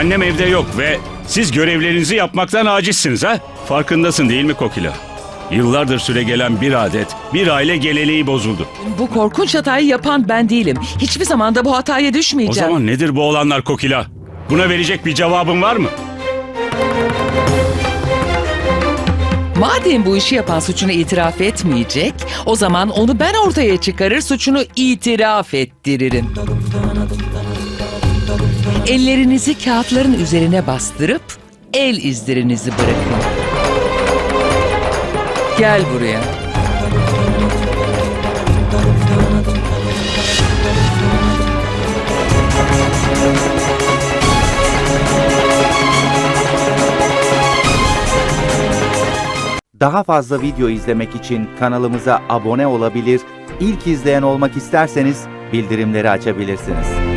Annem evde yok ve siz görevlerinizi yapmaktan acizsiniz ha? Farkındasın değil mi Kokila? Yıllardır süre gelen bir adet, bir aile geleneği bozuldu. Bu korkunç hatayı yapan ben değilim. Hiçbir zaman da bu hataya O düşmeyeceğim. zaman nedir bu olanlar Kokila? Buna verecek bir cevabın var mı? Madem bu işi yapan suçunu itiraf etmeyecek, o zaman onu ben ortaya çıkarır, suçunu itiraf ettiririm. Ellerinizi kağıtların üzerine bastırıp el izlerinizi bırakın. Gel buraya. Daha fazla video izlemek için kanalımıza abone olabilir, ilk izleyen olmak isterseniz bildirimleri açabilirsiniz.